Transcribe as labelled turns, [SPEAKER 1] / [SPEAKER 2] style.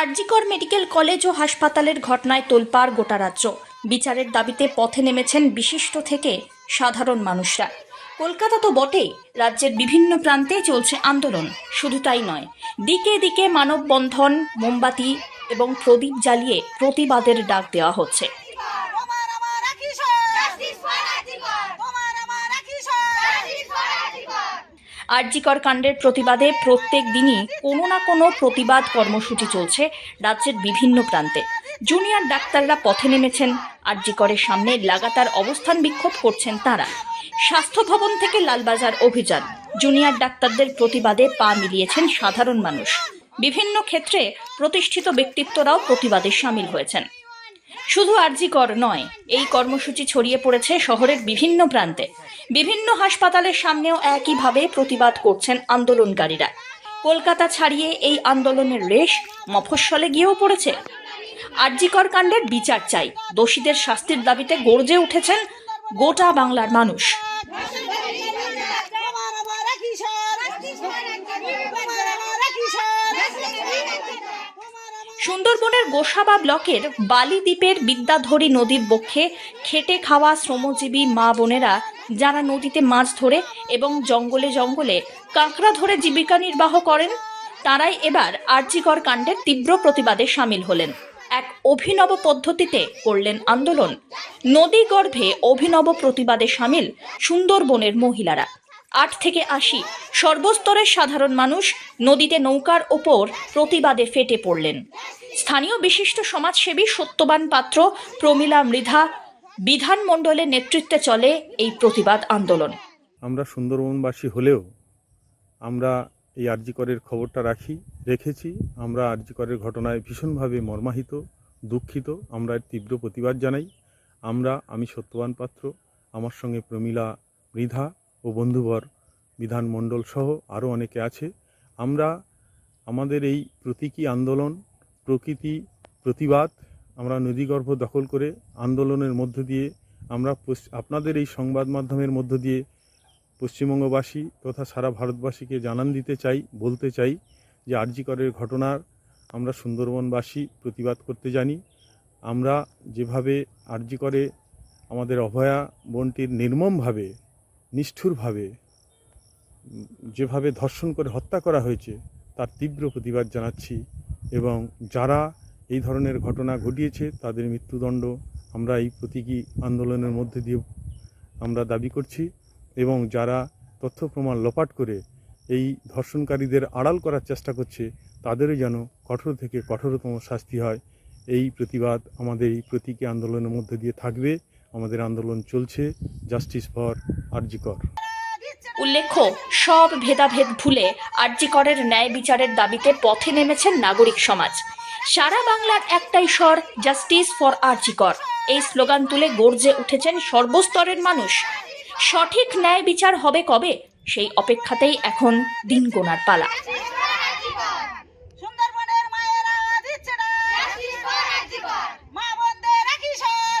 [SPEAKER 1] RG Kar medical college ও হাসপাতালের ঘটনায় তোলপাড় গোটা রাজ্য। বিচারের দাবিতে পথে নেমেছেন বিশিষ্ট থেকে সাধারণ মানুষরা। কলকাতা তো বটেই, রাজ্যের বিভিন্ন প্রান্তে চলছে আন্দোলন। শুধু তাই নয়, দিকে দিকে মানববন্ধন, মোমবাতি এবং প্রদীপ জ্বালিয়ে প্রতিবাদের ডাক দেওয়া হচ্ছে
[SPEAKER 2] তোমার আমার একই স্বর তোমার আমার একই স্বর
[SPEAKER 1] আরজিকর কাণ্ডের প্রতিবাদে প্রত্যেক দিনই কোনো না কোনো প্রতিবাদ কর্মসূচি চলছে রাজ্যের বিভিন্ন প্রান্তে। জুনিয়র ডাক্তাররা পথে নেমেছেন, আরজিকরের সামনে লাগাতার অবস্থান বিক্ষোভ করছেন তারা। স্বাস্থ্য ভবন থেকে লালবাজার অভিযান, জুনিয়র ডাক্তারদের প্রতিবাদে পা মিলিয়েছেন সাধারণ মানুষ। বিভিন্ন ক্ষেত্রে প্রতিষ্ঠিত ব্যক্তিত্বরাও প্রতিবাদে সামিল হয়েছেন। শুধু আরজিকর নয়, এই কর্মসূচি ছড়িয়ে পড়েছে শহরের বিভিন্ন প্রান্তে। বিভিন্ন হাসপাতালের সামনেও একইভাবে প্রতিবাদ করছেন আন্দোলনকারীরা। কলকাতা ছাড়িয়ে এই আন্দোলনের রেশ মফস্বলে গিয়েও পড়েছে। আরজিকর কাণ্ডের বিচার চাই। দোষীদের শাস্তির দাবিতে গর্জে উঠেছেন গোটা বাংলার মানুষ
[SPEAKER 2] তোমার আমার একই স্বর তোমার আমার একই স্বর
[SPEAKER 1] সুন্দরবনের গোসাবা ব্লকের বালিদ্বীপের বিদ্যাধরী নদীর বক্ষে খেটে খাওয়া শ্রমজীবী মা বোনেরা যারা নদীতে মাছ ধরে এবং জঙ্গলে জঙ্গলে কাঁকড়া ধরে জীবিকা নির্বাহ করেন, তারাই এবার আর্যিকর কাণ্ডের তীব্র প্রতিবাদে সামিল হলেন। এক অভিনব পদ্ধতিতে করলেন আন্দোলন। নদী গর্ভে অভিনব প্রতিবাদে সামিল সুন্দরবনের মহিলারা। আট থেকে আশি সর্বস্তরের সাধারণ মানুষ নদীতে নৌকার ওপর প্রতিবাদে ফেটে পড়লেন। স্থানীয় বিশিষ্ট সমাজসেবী সত্যবান পাত্র প্রমীলা মৃধা বিধানমণ্ডলের নেতৃত্বে চলে এই প্রতিবাদ আন্দোলন।
[SPEAKER 3] আমরা সুন্দরবনবাসী হলেও আমরা এই আরজিকরের খবরটা রাখি, রেখেছি। আমরা আরজিকরের ঘটনায় ভীষণভাবে মর্মাহিত, দুঃখিত। আমরা তীব্র প্রতিবাদ জানাই। আমরা, আমি সত্যবান পাত্র, আমার সঙ্গে প্রমীলা মৃধা ও বন্ধুবর, বিধানমণ্ডল সহ আরও অনেকে আছে। আমরা আমাদের এই প্রতীকী আন্দোলন, প্রকৃতি প্রতিবাদ, আমরা নদীগর্ভ দখল করে আন্দোলনের মধ্য দিয়ে আমরা আপনাদের এই সংবাদ মাধ্যমের মধ্য দিয়ে পশ্চিমবঙ্গবাসী তথা সারা ভারতবাসীকে জানান দিতে চাই, বলতে চাই যে আরজিকরের ঘটনার আমরা সুন্দরবনবাসী প্রতিবাদ করতে জানি। আমরা যেভাবে আরজিকরে আমাদের অভয়া বনটির নির্মমভাবে নিষ্ঠুরভাবে যেভাবে ধর্ষণ করে হত্যা করা হয়েছে, তার তীব্র প্রতিবাদ জানাচ্ছি এবং যারা এই ধরনের ঘটনা ঘটিয়েছে, তাদের মৃত্যুদণ্ড আমরা এই প্রতীকী আন্দোলনের মধ্যে দিয়ে আমরা দাবি করছি এবং যারা তথ্য প্রমাণ লোপাট করে এই ধর্ষণকারীদের আড়াল করার চেষ্টা করছে, তাদেরও যেন কঠোর থেকে কঠোরতম শাস্তি হয়। এই প্রতিবাদ আমাদের এই প্রতীকী আন্দোলনের মধ্যে দিয়ে থাকবে। আমাদের আন্দোলন চলছে জাস্টিস ফর আরজিকর
[SPEAKER 1] উল্লেখ্য, সব ভেদাভেদ ভুলে আর্যিকরের ন্যায় বিচারের দাবিতে পথে নেমেছেন নাগরিক সমাজ। সারা বাংলার একটাই স্বর জাস্টিস ফর আর্যিকর এই স্লোগান তুলে গর্জে উঠেছেন সর্বস্তরের মানুষ। সঠিক ন্যায় বিচার হবে কবে? সেই অপেক্ষাতেই এখন দিন গোনার পালা
[SPEAKER 2] সুন্দরবনের মায়েরা দিচ্ছে না মা বোনদের একই স্বর